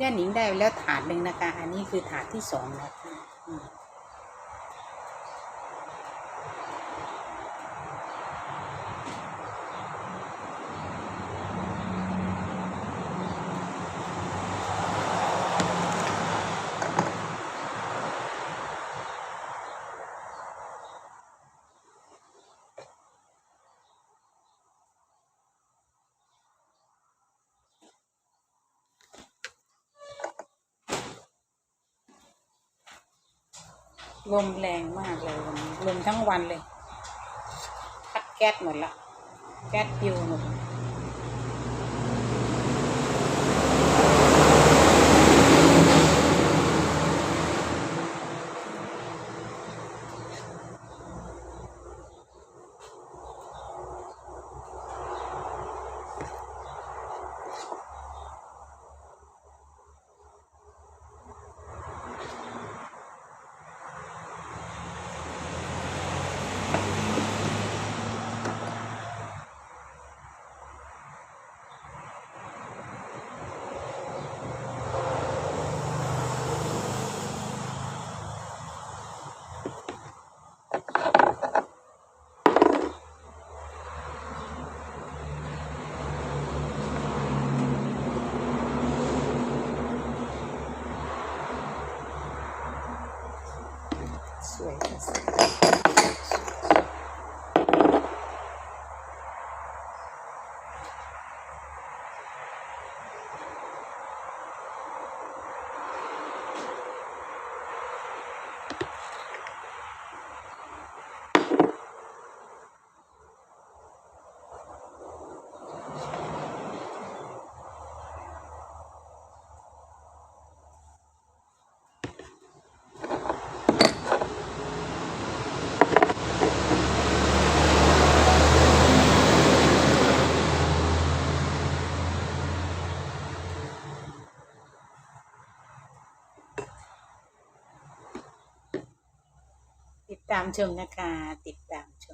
ย่าหนิงได้แล้วถาดหนึ่งนะคะ อันนี้คือถาดที่สองนะคะ ลมแรงมากเลยวันนี้ลมทั้งวันเลย พัดแก๊สหมดละ แก๊สปิวหมด สามชมนะคะ ติดตามชม